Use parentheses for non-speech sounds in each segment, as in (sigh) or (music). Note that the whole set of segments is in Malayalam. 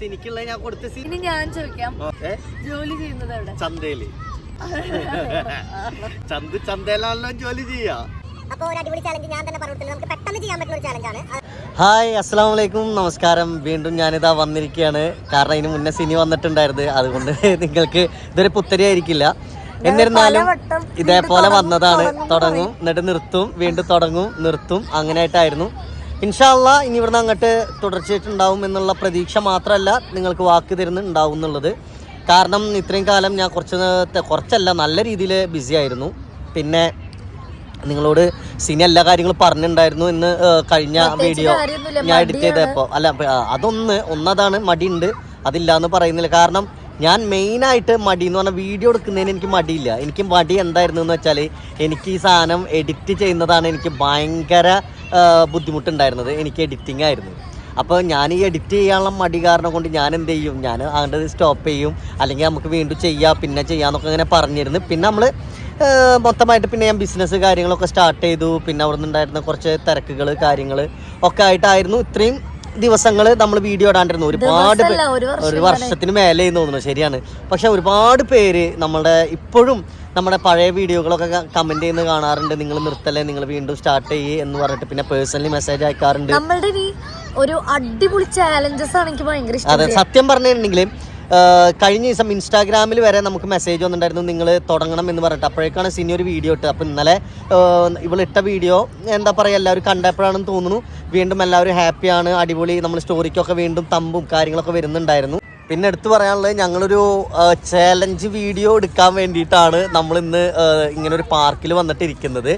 സിനിക്കുള്ള ഞാൻ കൊടുത്ത സീൻ ഇനി ഞാൻ ചോദിക്കാം. ഏ? ജോലി ചെയ്യുന്നത് എവിടെ? ചന്തയിൽ. (laughs) ചന്ത് ചന്തയിലാണല്ലോ ജോലി ചെയ്യാ. അപ്പോൾ ഒരു അടിപൊളി ചാലഞ്ച് ഞാൻ തന്നെ നമുക്ക് പെട്ടെന്ന് ചെയ്യാൻ പറ്റുന്ന ഒരു ചാലഞ്ചാണ് ഹായ് അസ്സാം വലൈക്കും നമസ്കാരം. വീണ്ടും ഞാനിതാ വന്നിരിക്കുകയാണ്. കാരണം ഇതിന് മുന്നേ സിനി വന്നിട്ടുണ്ടായിരുന്നു. അതുകൊണ്ട് (laughs) നിങ്ങൾക്ക് ഇതൊരു പുത്തരി ആയിരിക്കില്ല. എന്നിരുന്നാലും ഇതേപോലെ വന്നതാണ്. തുടങ്ങും. എന്നിട്ട് നിർത്തും. വീണ്ടും തുടങ്ങും. നിർത്തും. അങ്ങനെയായിട്ടായിരുന്നു. ഇൻഷാല്ല ഇനി ഇവിടുന്ന് അങ്ങോട്ട് തുടർച്ചയായിട്ടുണ്ടാവും എന്നുള്ള പ്രതീക്ഷ മാത്രമല്ല നിങ്ങൾക്ക് വാക്ക് തരുന്ന ഉണ്ടാവും എന്നുള്ളത്. കാരണം ഇത്രയും കാലം ഞാൻ കുറച്ച് കുറച്ചല്ല നല്ല രീതിയിൽ ബിസി ആയിരുന്നു. പിന്നെ നിങ്ങളോട് സിനി എല്ലാ കാര്യങ്ങളും പറഞ്ഞിട്ടുണ്ടായിരുന്നു എന്ന് കഴിഞ്ഞ വീഡിയോ ഞാൻ എഡിറ്റ് ചെയ്തപ്പോൾ അല്ല അതൊന്ന് ഒന്നതാണ് മടിയുണ്ട്. അതില്ല എന്ന് പറയുന്നില്ല. കാരണം ഞാൻ മെയിനായിട്ട് മടി എന്ന് പറഞ്ഞാൽ വീഡിയോ എടുക്കുന്നതിന് എനിക്ക് മടിയില്ല. എനിക്ക് മടി എന്തായിരുന്നു എന്ന് വെച്ചാൽ എനിക്ക് ഈ സാധനം എഡിറ്റ് ചെയ്യുന്നതാണ് എനിക്ക് ഭയങ്കര ബുദ്ധിമുട്ടുണ്ടായിരുന്നത് എനിക്ക് എഡിറ്റിംഗ് ആയിരുന്നു. അപ്പോൾ ഞാൻ ഈ എഡിറ്റ് ചെയ്യാനുള്ള മടി കാരണം കൊണ്ട് ഞാൻ എന്ത് ചെയ്യും? ഞാൻ അതിന്റെ സ്റ്റോപ്പ് ചെയ്യും. അല്ലെങ്കിൽ നമുക്ക് വീണ്ടും ചെയ്യാം പിന്നെ ചെയ്യാമെന്നൊക്കെ ഇങ്ങനെ പറഞ്ഞിരുന്നു. പിന്നെ നമ്മൾ മൊത്തമായിട്ട് പിന്നെ ഞാൻ ബിസിനസ് കാര്യങ്ങളൊക്കെ സ്റ്റാർട്ട് ചെയ്തു. പിന്നെ അവിടെ നിന്നുണ്ടായിരുന്ന കുറച്ച് തിരക്കുകൾ കാര്യങ്ങൾ ഒക്കെ ആയിട്ടായിരുന്നു. ഇത്രയും ദിവസങ്ങൾ നമ്മൾ വീഡിയോ ഇടാണ്ടിരുന്നു. ഒരുപാട് ഒരു വർഷം ഒരു വർഷത്തിന് മേലെ തോന്നുന്നു. ശരിയാണ്. പക്ഷെ ഒരുപാട് പേര് നമ്മുടെ ഇപ്പോഴും നമ്മുടെ പഴയ വീഡിയോകളൊക്കെ കമന്റ് ചെയ്യുന്ന കാണാറുണ്ട്. നിങ്ങൾ നിർത്തല്ലേ നിങ്ങൾ വീണ്ടും സ്റ്റാർട്ട് ചെയ്യേ എന്ന് പറഞ്ഞിട്ട് പിന്നെ പേഴ്സണലി മെസ്സേജ് അയക്കാറുണ്ട്. ഒരു അടിപൊളി ചാലഞ്ചസ് ആണ് എനിക്ക് ഭയങ്കര ഇഷ്ടം. അതെ സത്യം പറഞ്ഞിട്ടുണ്ടെങ്കിൽ കഴിഞ്ഞ ദിവസം ഇൻസ്റ്റാഗ്രാമിൽ വരെ നമുക്ക് മെസ്സേജ് വന്നിട്ടുണ്ടായിരുന്നു നിങ്ങൾ തുടങ്ങണം എന്ന് പറഞ്ഞിട്ട്. അപ്പോഴേക്കാണ് സിനി ഒരു വീഡിയോ ഇട്ടത്. അപ്പോൾ ഇന്നലെ ഇവളിട്ട വീഡിയോ എന്താ പറയുക എല്ലാവരും കണ്ടപ്പോഴാണെന്ന് തോന്നുന്നു. വീണ്ടും എല്ലാവരും ഹാപ്പിയാണ് അടിപൊളി നമ്മൾ സ്റ്റോറിക്കൊക്കെ വീണ്ടും തമ്പും കാര്യങ്ങളൊക്കെ വരുന്നുണ്ടായിരുന്നു. പിന്നെ എടുത്തു പറയാനുള്ളത് ഞങ്ങളൊരു ചാലഞ്ച് വീഡിയോ എടുക്കാൻ വേണ്ടിയിട്ടാണ് നമ്മൾ ഇന്ന് ഇങ്ങനെ ഒരു പാർക്കിൽ വന്നിട്ടിരിക്കുന്നത്.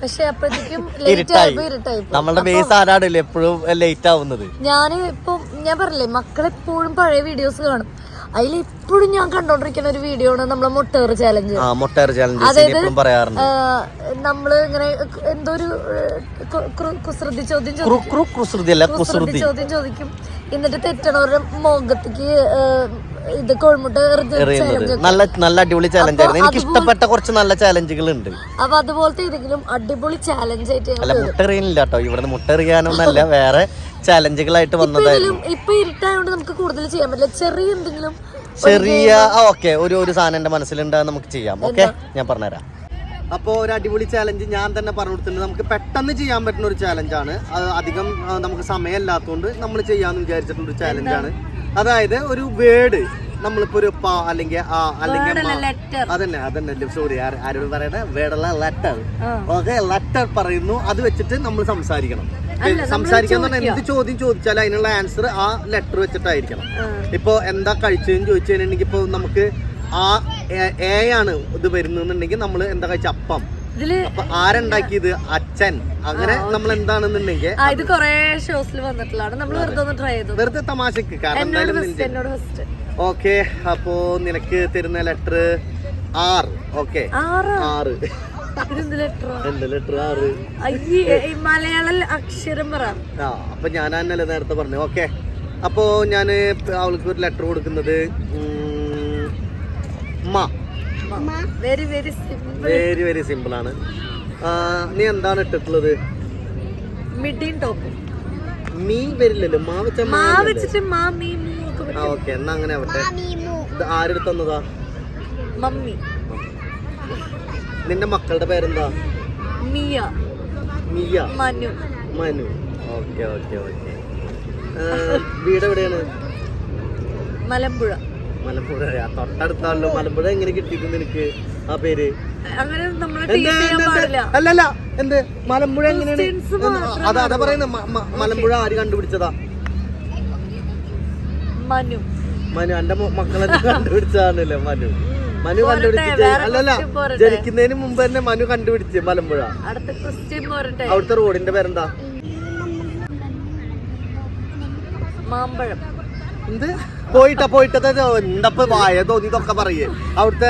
ഇരുട്ടായി (laughs) നമ്മളുടെ ബേസ് ആരാടില്ലേ എപ്പോഴും ലേറ്റ് ആവുന്നത്? ഞാൻ ഇപ്പൊ ഞാൻ പറഞ്ഞില്ലേ മക്കളെപ്പോഴും പഴയ വീഡിയോസ് കാണും. അതിൽ ഇപ്പോഴും ഞാൻ കണ്ടോണ്ടിരിക്കുന്ന ഒരു വീഡിയോ ആണ് നമ്മളെ മൊട്ടേർ ചാലഞ്ച് ആ മുട്ടേർ ചാലഞ്ച് അതായത് പറയാറുണ്ട്. നമ്മൾ ഇങ്ങനെ എന്തോ ഒരു കുസൃതി ചോദ്യം ചോദിക്കും. കുസൃതി ചോദ്യം ചോദിക്കും. എന്നിട്ട് തെറ്റണവരുടെ മുഖത്തേക്ക് ഇത് കോഴിമുട്ട എറിയുന്നത്. നല്ല നല്ല അടിപൊളി ചാലഞ്ച് ആയിരുന്നു. എനിക്ക് ഇഷ്ടപ്പെട്ട കുറച്ച് നല്ല ചാലഞ്ചുകൾ ഉണ്ട് അപ്പൊ അതുപോലത്തെ ഏതെങ്കിലും അടിപൊളി ചാലഞ്ച് ആയിട്ട് അല്ല മുട്ട കേട്ടോ. ഇവിടെ മുട്ട എറിയാനൊന്നല്ല വേറെ ചാലഞ്ചുകളായിട്ട് വന്നതായിരുന്നു. ഇപ്പൊ ഇരുട്ടായതുകൊണ്ട് നമുക്ക് കൂടുതൽ ചെയ്യാൻ പറ്റില്ല. ചെറിയ എന്തെങ്കിലും ചെറിയ ഓക്കെ. ഒരു ഒരു സാധനം എന്റെ മനസ്സിലുണ്ട് നമുക്ക് ചെയ്യാം. ഓക്കെ? ഞാൻ പറഞ്ഞുതരാം. അപ്പോൾ ഒരു അടിപൊളി ചാലഞ്ച് ഞാൻ തന്നെ പറഞ്ഞു കൊടുത്തിട്ടുണ്ട്. നമുക്ക് പെട്ടെന്ന് ചെയ്യാൻ പറ്റുന്ന ഒരു ചാലഞ്ചാണ് അത് അധികം നമുക്ക് സമയമില്ലാത്തതുകൊണ്ട് നമ്മൾ ചെയ്യാമെന്ന് വിചാരിച്ചിട്ടുള്ള ഒരു ചാലഞ്ചാണ് അതായത് ഒരു വേർഡ് നമ്മളിപ്പോ ഒരു പ അല്ലെങ്കിൽ ആ അല്ലെങ്കിൽ അതന്നെ അതന്നെ സോറി ആരോട് പറയണ? വേടല്ല ലെറ്റർ ഓക്കെ ലെറ്റർ പറയുന്നു. അത് വെച്ചിട്ട് നമ്മൾ സംസാരിക്കണം. സംസാരിക്കാന്ന് പറഞ്ഞാൽ എന്ത് ചോദ്യം ചോദിച്ചാൽ അതിനുള്ള ആൻസർ ആ ലെറ്റർ വെച്ചിട്ടായിരിക്കണം. ഇപ്പൊ എന്താ കഴിച്ചതെന്ന് ചോദിച്ചു കഴിഞ്ഞിട്ടുണ്ടെങ്കിൽ ഇപ്പൊ നമുക്ക് ആ എ ആണ് ഇത് വരുന്നുണ്ടെങ്കിൽ നമ്മൾ എന്താ കഴിച്ച അപ്പം. ഇതിൽ ആരുണ്ടാക്കിയത്? അച്ഛൻ. അങ്ങനെ നമ്മൾ എന്താണെന്നുണ്ടെങ്കിൽ ഇത് കൊറേ ഷോസിൽ വന്നിട്ടുള്ളതാണ്. നമ്മൾ വെറുതെ ഒന്ന് ട്രൈ ചെയ്തു. വെറുതെ തമാശക്ക്. കാരണം ഓക്കെ അപ്പോ നിനക്ക് തരുന്ന ലെറ്റർ ആറ് ഓക്കെ ആറാ മലയാള അക്ഷരം പറ. ആ അപ്പൊ ഞാൻ അന്നല്ലേ നേരത്തെ പറഞ്ഞു. ഓക്കെ അപ്പോ ഞാൻ അവൾക്ക് ഒരു ലെറ്റർ കൊടുക്കുന്നത് ഉം, മ. Very very simple very very simple ആണ്. നീ എന്താണ് ഇട്ടിട്ടുള്ളത്? മിഡിൻ ടോപ്പ്. മീൻ വരില്ലല്ലോ മാ വെച്ച മാ വെച്ചിട്ട് മാ മീ മൂ ഒക്കെ ആ ഓക്കെ എന്നാ അങ്ങനെ ആവട്ടെ. ഇത് ആരെടുത്ത് തന്നതാ മമ്മി. നിന്റെ മക്കളുടെ പേരെന്താ? Miya. Miya. Manu. Manu. Okay okay okay. വീട് എവിടെയാണ്? മലമ്പുഴ. മലമ്പുഴ. തൊട്ടടുത്താണല്ലോ മലമ്പുഴ. എങ്ങനെ കിട്ടിയിരുന്നു നിനക്ക് ആ പേര്? അല്ലല്ല എന്ത് മലമ്പുഴ എങ്ങനെയാണ്? അതാ അതാ പറയുന്നത്. മലമ്പുഴ ആര് കണ്ടുപിടിച്ചതാ? മനു. മനു എന്റെ മക്കളെ കണ്ടുപിടിച്ചതാണല്ലേ മനു? മനു വേറെ അല്ലല്ല ജനിക്കുന്നതിന് മുമ്പ് തന്നെ മനു കണ്ടുപിടിച്ച് മലമ്പുഴ. അവിടുത്തെ റോഡിന്റെ പേരെന്താ? മാമ്പഴം. എന്ത്? പോയിട്ടാ പോയിട്ടത് എന്തപ്പോ വായ തോന്നിയതൊക്കെ പറയേ. അവിടുത്തെ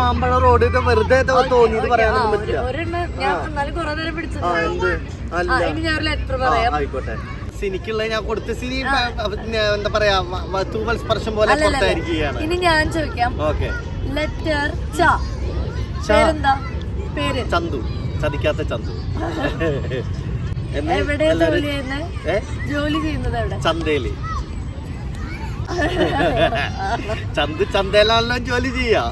മാമ്പഴ റോഡ് ഇത് വെറുതെ തോന്നിയത് പറയാനൊന്നും പറ്റില്ല. ആയിക്കോട്ടെ. സിനിക്കുള്ള ഞാൻ കൊടുത്ത സിനി എന്താ പറയാ തൂവൽ സ്പർശം പോലെ. പുറത്തായിരിക്കുകയാണ് ഇനി ഞാൻ ചോദിക്കാം. ഓക്കെ. ലെറ്റർ ച. പേരെന്താ? പേര്. ചന്തു. ചതിക്കാത്ത ചന്തു. എവിടെയാ ജോലി ചെയ്യുന്നത് എവിടെ? ചന്തയിൽ. (laughs) ചന്ത് ചന്തയിലാണല്ലോ ജോലി ചെയ്യാ.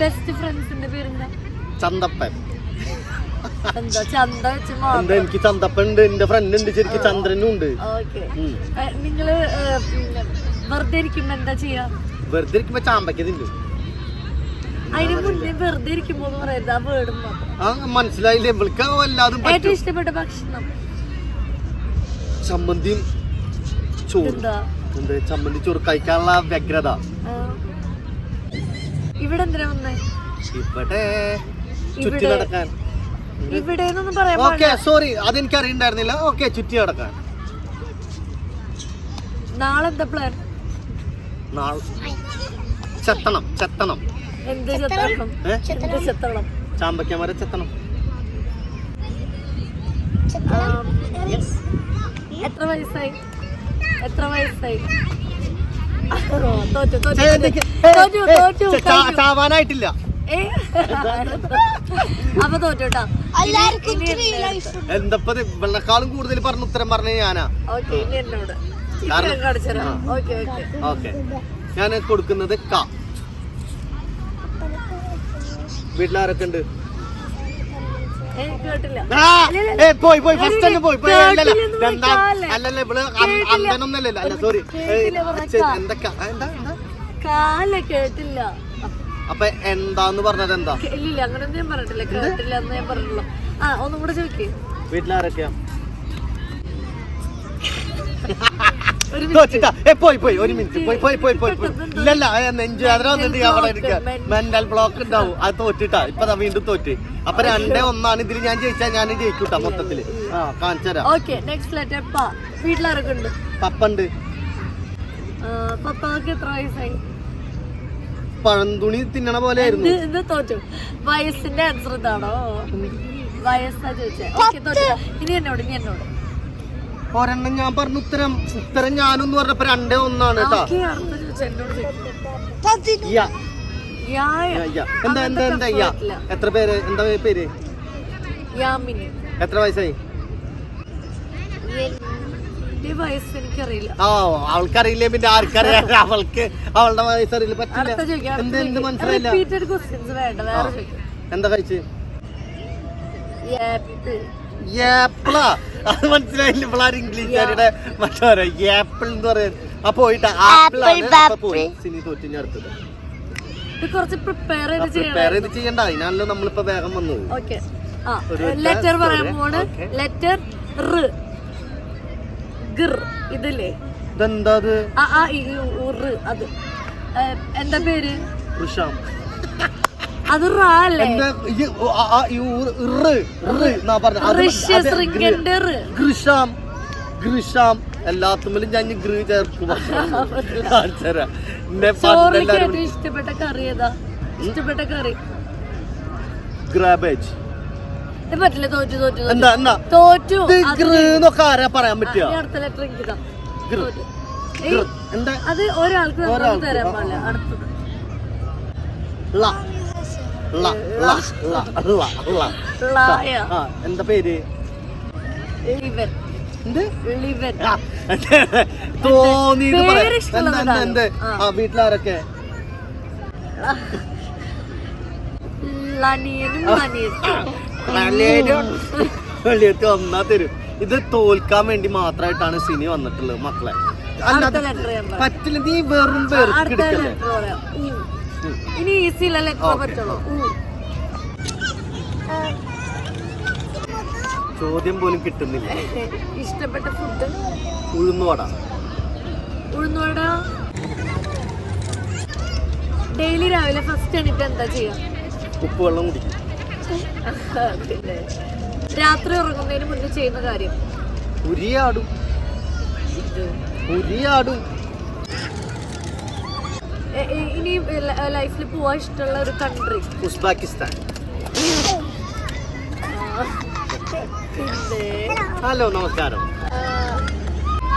ബെസ്റ്റ് ഫ്രണ്ട്സിന്റെ പേരെന്താ? ചന്തപ്പൻ. എനിക്ക് ചന്തപ്പൻ ഉണ്ട് എന്റെ ഫ്രണ്ട് ഉണ്ട് ശരിക്കും ചന്ദ്രനും ഉണ്ട്. നിങ്ങൾ വെറുതെ ഇരിക്കുമ്പോ എന്താ ചെയ്യാ? വെറുതെ ഇരിക്കുമ്പോ ചാമ്പയ്ക്ക് തിന്നു. അതിന് മുന്നേ വെറുതെ ഇരിക്കുമ്പോ എന്ന് പറയരുത് ആ വേർഡും മാത്രം. ആ മനസ്സിലായില്ലേ? ഇവൾക്ക് എല്ലാതും ഏറ്റവും പറ്റും ഇഷ്ടപ്പെട്ട ഭക്ഷണം? ചമ്മന്തിയും ചോറും. എന്താ ചമ്മന്തി ചോറ് കഴിക്കാനുള്ള വ്യഗ്രത. ഇവിടെ എന്തിനാ വന്നേ? ഇവിടെ ചുറ്റി? നടക്കാൻ. ഇവിടെ ഓക്കെ സോറി അതെനിക്ക് അറിയണ്ടായിരുന്നില്ല ഓക്കെ ചുറ്റി നടക്കാൻ. നാളെ എന്താ പ്ലാൻ ചെത്തണം ചെത്തണം. എന്ത് ചെത്തണം? എന്ത് ചെത്തണം? ചാമ്പയ്ക്കമര ചെത്തണം. എത്ര വയസ്സായി? എത്ര വയസ്സായി? ചാവാനായിട്ടില്ല. അപ്പൊ തോറ്റുട്ടാ എന്തപ്പോ വെള്ളക്കാളും കൂടുതൽ പറഞ്ഞ ഉത്തരം പറഞ്ഞ ഞാനാ. ഓക്കെ ഞാൻ കൊടുക്കുന്നത് ക. വീട്ടിലാരൊക്കെ ഉണ്ട്? പോയി പോയി ഫസ്റ്റ് തന്നെ പോയി പോയി അല്ലല്ല കേട്ടില്ലെന്ന് രണ്ടാം. അല്ലല്ല ഇവൾ. അന്തനൊന്നല്ലല്ലോ അല്ല സോറി. എന്തൊക്കെ? എന്താ എന്താ? കാല കേട്ടില്ല. അപ്പൊ എന്താന്ന് പറഞ്ഞത് എന്താ? ഇല്ല അങ്ങനെ ഞാൻ പറഞ്ഞിട്ടില്ല. കേട്ടില്ല എന്ന് ഞാൻ പറഞ്ഞുള്ളൂ ആ ഒന്നും കൂടെ ചോദിക്കേ. വീട്ടിലാരൊക്കെയാ? തോച്ചിട്ടാ ഏ പോയി പോയി ഒരു മിനിറ്റ്. പോയി പോയി പോയി പോയി പോയി. ഇല്ലല്ല ഏ, നെഞ്ചു വേദന വന്നിട്ട് ഞാൻ അവിടെ ഇരിക്കുക മെന്റൽ ബ്ലോക്ക് ഉണ്ടാവും. അത് തോറ്റിട്ടാ. ഇപ്പൊ വീണ്ടും തോറ്റ്. അപ്പൊ രണ്ടേ ഒന്നാണ് ഇതിൽ ഞാൻ ജയിച്ചാ ഞാൻ ജയിക്കൂട്ടാ മൊത്തത്തിൽ. ആ വീട്ടിലാരൊക്കെ പപ്പണ്ട് പപ്പാക്ക് എത്ര വയസ്സായി? പഴന്തുണി തിന്നണ പോലെ ആയിരുന്നു ഇത് ഇത് തോറ്റു? വയസ്സിന്റെ ആൻസർ ഇതാണോ? വയസ്സാ ചോദിച്ചേ. ഇനി എന്നോട് ഇനി എന്നോട്. ഒരെണ്ണം ഞാൻ പറഞ്ഞ ഉത്തരം. ഉത്തരം ഞാനും പറഞ്ഞപ്പോ രണ്ടേ ഒന്നാണ് കേട്ടാ. എന്താ എന്താ എന്താ യാ. എത്ര പേര്? എന്താ പേര്? എത്ര വയസ്സായി? അവൾക്കറിയില്ല ആ പിന്നെ ആർക്കറിയാം അവൾക്ക് അവളുടെ വയസ്സറിയില്ല പറ്റില്ല. എന്ത് എന്ത് മനസ്സിലായില്ല. എന്താ കഴിച്ച്? ഏപ്പിളാ? അത് മനസ്സിലായില്ല. പിള്ളേർ ഇംഗ്ലീഷുകാരുടെ മറ്റേ ആപ്പിൾ എന്ന് പറയുന്നത് ആ പോയിട്ട് ആപ്പിൾ പോയി സിനി അടുത്തത്. കുറച്ച് പ്രിപ്പയർ ചെയ്ത് ചെയ്യണ്ട. അതിനാണല്ലോ നമ്മളിപ്പോ വേഗം ലെറ്റർ പറയാൻ പോണ്. ലെറ്റർ ഇതില്ലേ? ഇതെന്താ അത്? എന്താ പേര്? ഋഷാം. അത് റ അല്ലേ? എന്താ ഗൃഷാം ഗൃഷാം എല്ലാത്തുമ്മിലും ഞാൻ ഗ്രീ ചേർക്കും. ഇഷ്ടപ്പെട്ട കറി ഏതാ? ഇഷ്ടപ്പെട്ട കറി. ഗ്രാബേജ് പറ്റില്ല? തോറ്റു തോറ്റു. എന്താ എന്നാ തോറ്റു. ഇത് അത് ഗൃ എന്നൊക്കെ ആരാ പറയാൻ പറ്റിയ അടുത്ത ലെറ്റർ എനിക്ക് എന്താ? അത് ഒരാൾക്ക്. തരാൻ പാടില്ല. അടുത്തത്. എന്താ പേര്? തോന്നിയത് വീട്ടിലാരൊക്കെ? വെള്ളിയത്ത് ഒന്നാ തരും. ഇത് തോൽക്കാൻ വേണ്ടി മാത്രമായിട്ടാണ് സിനി വന്നിട്ടുള്ളത് മക്കളെ. പറ്റില്ല നീ വെറും പേർക്ക് ഊ. ഇനി ഈസി ലെറ്റർ Okay. പറ്റുള്ളൂ? ചോദ്യം പോലും കിട്ടുന്നില്ല. (laughs) ഇഷ്ടപ്പെട്ട ഫുഡ് ഉഴുന്നുവട. ഉഴുന്നുവട? ഡെയിലി രാവിലെ ഫസ്റ്റ് എണീറ്റ് എന്താ ചെയ്യാ? ഉപ്പുവെള്ളം കുടിക്കും. പിന്നെ രാത്രി ഉറങ്ങുന്നതിന് മുന്നേ ചെയ്യുന്ന കാര്യം? ഉരിയാടും. ഉരിയാടും എ- എ- ഇനി ലൈഫിൽ പോവാൻ ഇഷ്ടമുള്ള ഒരു കൺട്രി ഉസ്ബാക്കിസ്ഥാൻ. ഹലോ നമസ്കാരം.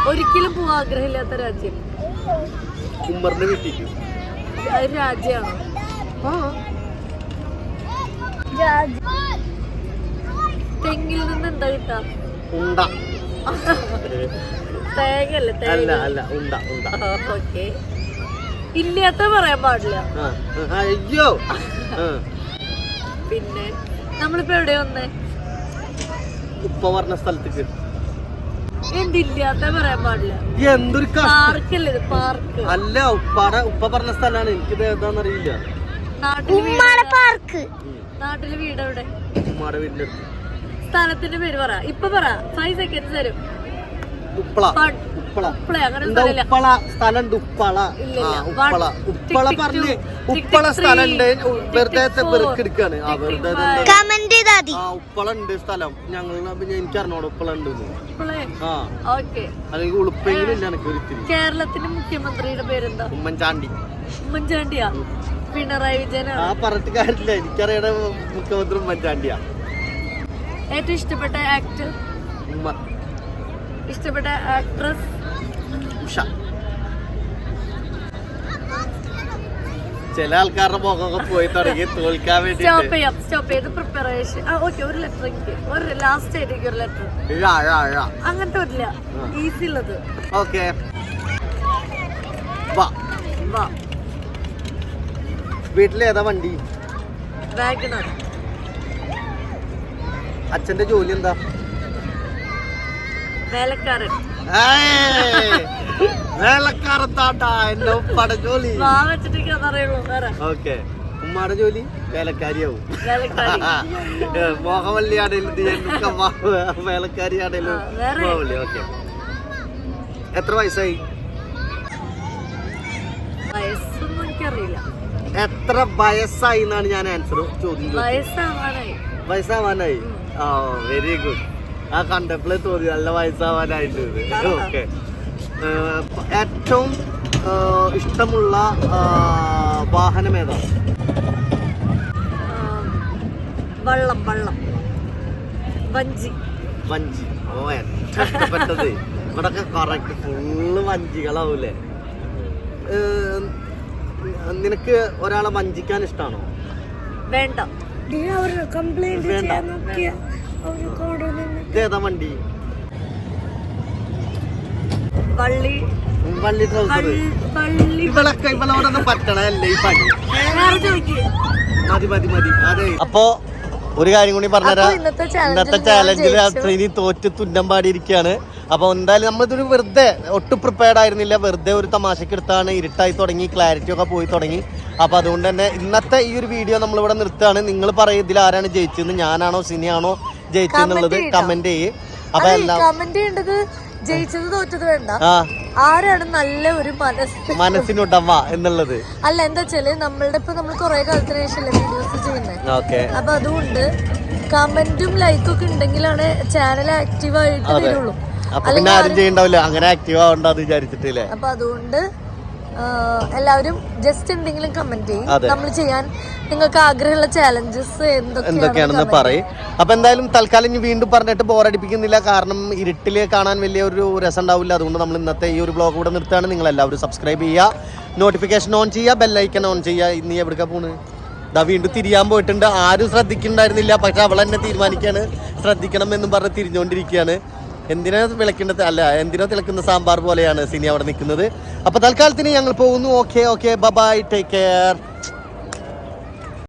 ഒരിക്കലും പോവാൻ ആഗ്രഹമില്ലാത്ത രാജ്യം. ഉമ്മറിന്റെ വീട്ടിൽ അത് രാജ്യമാണോ? തെങ്ങിൽ നിന്ന് എന്താ കിട്ടാ? ഉണ്ട. തേങ്ങല്ലേ അല്ല തേങ്ങ അല്ല ഉണ്ട ഉണ്ട. ഓക്കെ. ഇല്ലാത്ത പറയാൻ പാടില്ല. അയ്യോ. പിന്നെ നമ്മളിപ്പോ എവിടെ വന്നേ? ഉപ്പ പറഞ്ഞ സ്ഥലത്തേക്ക്. എന്തില്ലാത്ത പറയാൻ പാടില്ല. എന്തൊരു പാർക്കല്ലേ ഇത്? പാർക്ക്. അല്ല ഉപ്പാട ഉപ്പ പറഞ്ഞ സ്ഥലമാണ്. എനിക്കിത് ഏതാന്നറിയില്ല. നാട്ടിൽ വീട് പാർക്ക്. നാട്ടിൽ വീട് എവിടെ? ഉമ്മാടെ വീടിന്റെ സ്ഥലത്തിന്റെ പേര് പറ. ഇപ്പൊ പറ. ഫൈവ് സെക്കൻഡ് തരും. ഉപ്പള. സ്ഥലം ഉപ്പള. ഇല്ല, ഉപ്പള? ഉപ്പള. പറഞ്ഞ് ഉപ്പള സ്ഥലം വെറുതെ എടുക്കാണ് ആ വെറുതെ ആ ഉപ്പള ഉണ്ട് സ്ഥലം. ഞങ്ങൾ എനിക്ക് അറിഞ്ഞോട് ഉപ്പള ഉണ്ട് ഉപ്പളേ? ആ. ഓക്കെ. അല്ലെങ്കിൽ ഉളുപ്പെങ്കിലും ഇല്ല എനിക്ക് ഒരിത്തിരി. കേരളത്തിന്റെ മുഖ്യമന്ത്രിയുടെ പേരെന്താ? ഉമ്മൻചാണ്ടി. ഉമ്മൻചാണ്ടിയാ? പിണറായി ആ വിജയനാണ് പറഞ്ഞിട്ട് കാര്യമില്ല. എനിക്കറിയണ മുഖ്യമന്ത്രി ഉമ്മൻചാണ്ടിയാ. ഏറ്റവും ഇഷ്ടപ്പെട്ട ആക്ടർ ഉമ്മ. ഇഷ്ടപ്പെട്ട ആക്ട്രസ് ഉഷ. ചില ആൾക്കാരുടെ മുഖമൊക്കെ പോയി തുടങ്ങി തോൽക്കാൻ സ്റ്റോപ്പ് ചെയ്യാം സ്റ്റോപ്പ് ചെയ്ത് പ്രിപ്പറേഷൻ ആ ഓക്കെ ഒരു ലെറ്റർ എനിക്ക്. ഒരു ലാസ്റ്റ് ആയിട്ട് ഒരു ലെറ്റർ അങ്ങനത്തെ ഈസി ഉള്ളത്. ഓക്കെ വീട്ടിലേതാ വണ്ടി? വാഗണർ അച്ഛന്റെ ജോലി എന്താ? വേലക്കാരൻ! വേലക്കാരൻ താട്ടാ എന്റെ ഉപ്പാടെ ജോലി. ഓക്കെ. ഉമ്മാടെ ജോലി വേലക്കാരിയാവും. വേലക്കാരി. മോഹവല്ലിയാണേലും വേലക്കാരിയാണേലും? മോഹവല്ലി ഓക്കെ. എത്ര വയസ്സായി? എത്ര വയസ്സായി എന്നാണ് ഞാൻ ആൻസർ ചോദിക്കുന്നത്? വയസ്സാവാനായി. ആ വെരി ഗുഡ് ആ കണ്ടപ്പോഴേ തോന്നി നല്ല വയസ്സാവാനായിട്ട് ഓക്കെ. ഏറ്റവും ഇഷ്ടമുള്ള വാഹനം ഏതാണ് വള്ളം വള്ളം. വഞ്ചി. വഞ്ചി. ഓ ഏറ്റവും ഇഷ്ടപ്പെട്ടത്. ഇവിടൊക്കെ കറക്റ്റ് ഫുള്ള് വഞ്ചികളാവൂലേ? നിനക്ക് ഒരാളെ വഞ്ചിക്കാൻ ഇഷ്ടമാണോ വേണ്ട. വേണ്ട. ഇതേതാ വണ്ടി വള്ളി വള്ളി ട്രൗസർ വള്ളി- വള്ളി ഇവളൊക്കെ ഇവളോടൊന്നും പറ്റണല്ലേ ഈ പണി? മതി മതി മതി. അതെ. അപ്പോ ഒരു കാര്യം കൂടി പറഞ്ഞുതരാം. ഇന്നത്തെ ചാലഞ്ചിൽ ചാലഞ്ചിൽ. ശ്രീനി തോറ്റ് തുന്നം പാടിയിരിക്കുകയാണ്. അപ്പൊ എന്തായാലും നമ്മളിതൊരു വെറുതെ ഒട്ടും പ്രിപ്പയർഡ് ആയിരുന്നില്ല. വെറുതെ ഒരു തമാശക്ക് എടുത്താണ് ഇരുട്ടായി തുടങ്ങി ക്ലാരിറ്റി ഒക്കെ പോയി തുടങ്ങി. അപ്പൊ അതുകൊണ്ട് തന്നെ ഇന്നത്തെ ഈ ഒരു വീഡിയോ നമ്മളിവിടെ നിർത്തുകയാണ്. നിങ്ങൾ പറയും ഇതിൽ ആരാണ് ജയിച്ചതെന്ന് ഞാനാണോ സിനിയാണോ ജയിച്ചെന്നുള്ളത് കമന്റ് ചെയ്യ് അപ്പൊ കമന്റ് ചെയ്യേണ്ടത് ജയിച്ചത് തോറ്റത് വേണ്ട. ആരാണ് നല്ല ഒരു മനസ്സ് മനസ്സിനുടമ എന്നുള്ളത്? അല്ല എന്താ വെച്ചാൽ നമ്മളുടെ ഇപ്പൊ നമ്മൾ കൊറേ കാലത്തിന് ശേഷമല്ലേ വീഡിയോസ് ചെയ്യുന്നത് അപ്പൊ അതുകൊണ്ട് കമന്റും ലൈക്കും ഒക്കെ ഉണ്ടെങ്കിലാണ് ചാനൽ ആക്റ്റീവ് ആയിട്ട്. വരുള്ളൂ. അപ്പൊ പിന്നെ ആരും ചെയ്യണ്ടാവില്ല. അങ്ങനെ ആക്റ്റീവ് ആവണ്ടെന്ന് വിചാരിച്ചിട്ടില്ലേ അപ്പൊ അതുകൊണ്ട് എല്ലാവരും ജസ്റ്റ് എന്തെങ്കിലും കമന്റ് ചെയ്യും. നമ്മൾ ചെയ്യാൻ നിങ്ങൾക്ക് ആഗ്രഹമുള്ള ചാലഞ്ചസ് എന്തൊക്കെയാണെന്ന് പറയും. അപ്പൊ എന്തായാലും തൽക്കാലം ഇനി വീണ്ടും പറഞ്ഞിട്ട് ബോറടിപ്പിക്കുന്നില്ല കാരണം ഇരുട്ടിൽ കാണാൻ വലിയ ഒരു രസം ഉണ്ടാവില്ല. അതുകൊണ്ട് നമ്മൾ ഇന്നത്തെ ഈ ഒരു ബ്ലോഗ് കൂടെ നിർത്താണ് നിങ്ങൾ എല്ലാവരും സബ്സ്ക്രൈബ് ചെയ്യുക. നോട്ടിഫിക്കേഷൻ ഓൺ ചെയ്യുക. ബെല്ലൈക്കൻ ഓൺ ചെയ്യുക. ഇനി എവിടേക്കാ പോണ്? ദാ വീണ്ടും തിരിയാൻ പോയിട്ടുണ്ട്. ആരും ശ്രദ്ധിക്കുന്നുണ്ടായിരുന്നില്ല പക്ഷെ അവൾ തന്നെ തീരുമാനിക്കാണ്. ശ്രദ്ധിക്കണം എന്നും പറഞ്ഞ് തിരിഞ്ഞുകൊണ്ടിരിക്കുകയാണ് എന്തിനാ വിളക്കേണ്ടത് അല്ല എന്തിനാ തിളക്കുന്ന സാമ്പാർ പോലെയാണ് സിനി അവിടെ നിൽക്കുന്നത്. അപ്പോൾ തൽക്കാലത്തിന് ഞങ്ങൾ പോകുന്നു. Okay okay bye bye take care